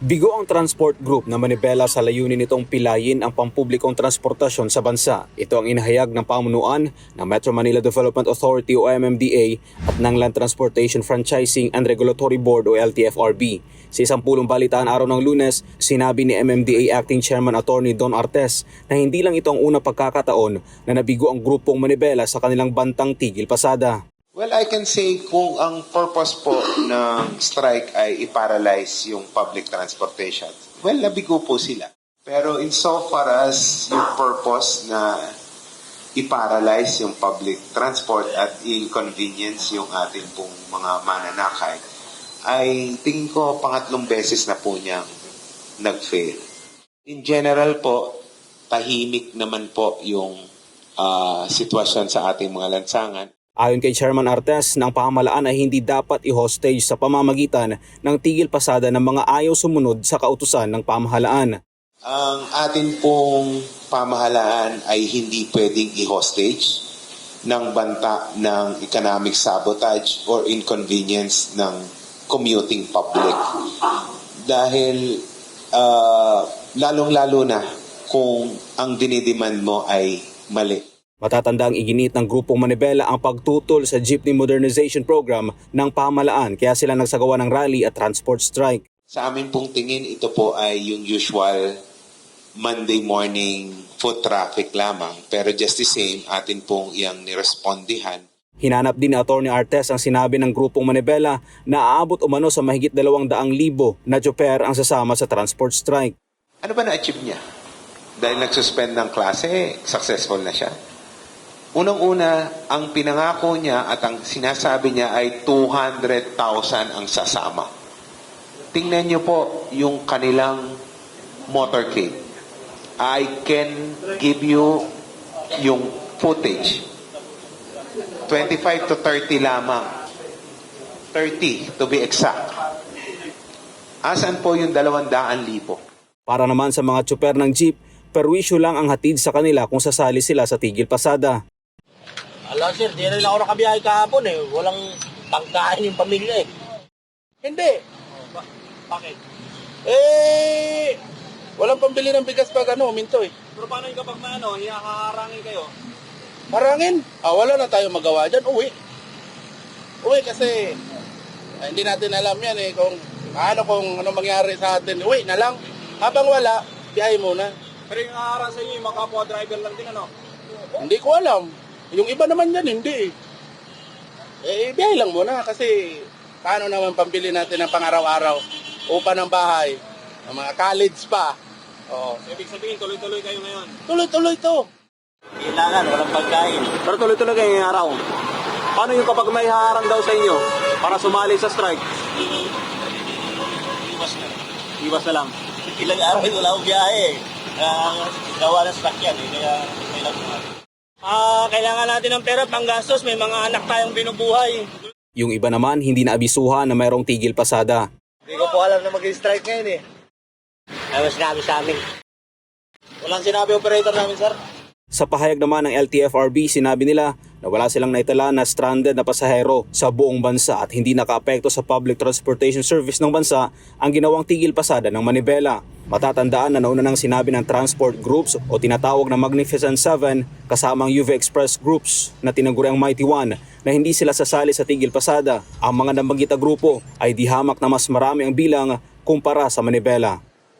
Bigo ang transport group na manibela sa layunin nitong pilayin ang pampublikong transportasyon sa bansa. Ito ang inahayag ng pamunuan ng Metro Manila Development Authority o MMDA at ng Land Transportation Franchising and Regulatory Board o LTFRB. Sa isang pulong balitaan araw ng lunes, sinabi ni MMDA Acting Chairman Attorney Don Artes na hindi lang ito ang unang pagkakataon na nabigo ang grupong manibela sa kanilang bantang tigil pasada. Well, I can say kung ang purpose po ng strike ay i-paralyze yung public transportation, well, nabigo po sila. Pero in so far as yung purpose na i-paralyze yung public transport at inconvenience yung ating pong mga mananakay, ay tingin ko pangatlong beses na po niyang nag-fail. In general po, tahimik naman po yung ah, sitwasyon sa ating mga lansangan. Ayon kay Chairman Artes, ng pamahalaan ay hindi dapat i-hostage sa pamamagitan ng tigil pasada ng mga ayaw sumunod sa kautusan ng pamahalaan. Ang atin pong pamahalaan ay hindi pwedeng i-hostage ng banta ng economic sabotage or inconvenience ng commuting public. Dahil ah, lalong-lalo na kung ang dinidemand mo ay mali. Matatandang iginit ng grupong Manibela ang pagtutol sa Jeepney Modernization Program ng pamahalaan kaya sila nagsagawa ng rally at transport strike. Sa amin pong tingin, ito po ay yung usual Monday morning foot traffic lamang. Pero just the same, atin pong iyang nirespondihan Hinanap din ni Atty. Artes ang sinabi ng grupong Manibela na aabot umano sa mahigit 200,000 na chopper ang sasama sa transport strike. Ano ba na-achieve niya? Dahil nagsuspend ng klase, successful na siya. Unang-una, ang pinangako niya at ang sinasabi niya ay 200,000 ang sasama. Tingnan niyo po yung kanilang motorcade. I can give you yung footage. 25 to 30 lamang. 30 to be exact. Asan po yung 200,000? Para naman sa mga chopper ng jeep, perwisyo lang ang hatid sa kanila kung sasali sila sa tigil pasada. Ala sir, di rin ako nakabiyahe kahapon eh. Walang pagkain yung pamilya eh. Hindi. Ba- bakit? Eh, walang pambili ng bigas pag ano, minto eh. Pero paano yung kapag may ano, hinaharangin kayo? Marangin. Ah, wala na tayo magawa dyan. Uwi. Uwi kasi ah, hindi natin alam yan eh kung ano kung ano mangyari sa atin. Uwi na lang. Habang wala, biyahe muna. Pero yung haharang sa inyo, yung mga kapwa driver lang din ano? Hindi ko alam. Yung iba naman yan, hindi eh. Eh, biyahe lang muna kasi paano naman pambili natin ng pang-araw-araw? Upa ng bahay, ng mga college pa. Oh, Ibig sabihin, tuloy-tuloy kayo ngayon. tuloy-tuloy to. Kailangan, walang pagkain. Pero tuloy-tuloy kayo ngayong araw. Paano yung kapag may haharang daw sa inyo para sumali sa strike? Iwas na. Iwas na lang. Ilang araw wala akong biyahe. Uh, gawa ng stock yan eh. Kaya may Ah, kailangan natin ng pera panggastos. May mga anak tayong binubuhay. Yung iba naman hindi na abisuhan na mayroong tigil pasada. Hindi ko po alam na mag-strike ngayon eh. Ay, mas sinabi sa amin. Walang sinabi operator namin, sir. Sa pahayag naman ng LTFRB, sinabi nila na wala silang naitala na stranded na pasahero sa buong bansa at hindi nakaapekto sa public transportation service ng bansa ang ginawang tigil pasada ng Manibela. Matatandaan na nauna nang sinabi ng transport groups o tinatawag na Magnificent Seven kasamang UV Express Groups na tinaguri ang Mighty One na hindi sila sasali sa tigil pasada. Ang mga nabanggit na grupo ay di hamak na mas marami ang bilang kumpara sa Manibela.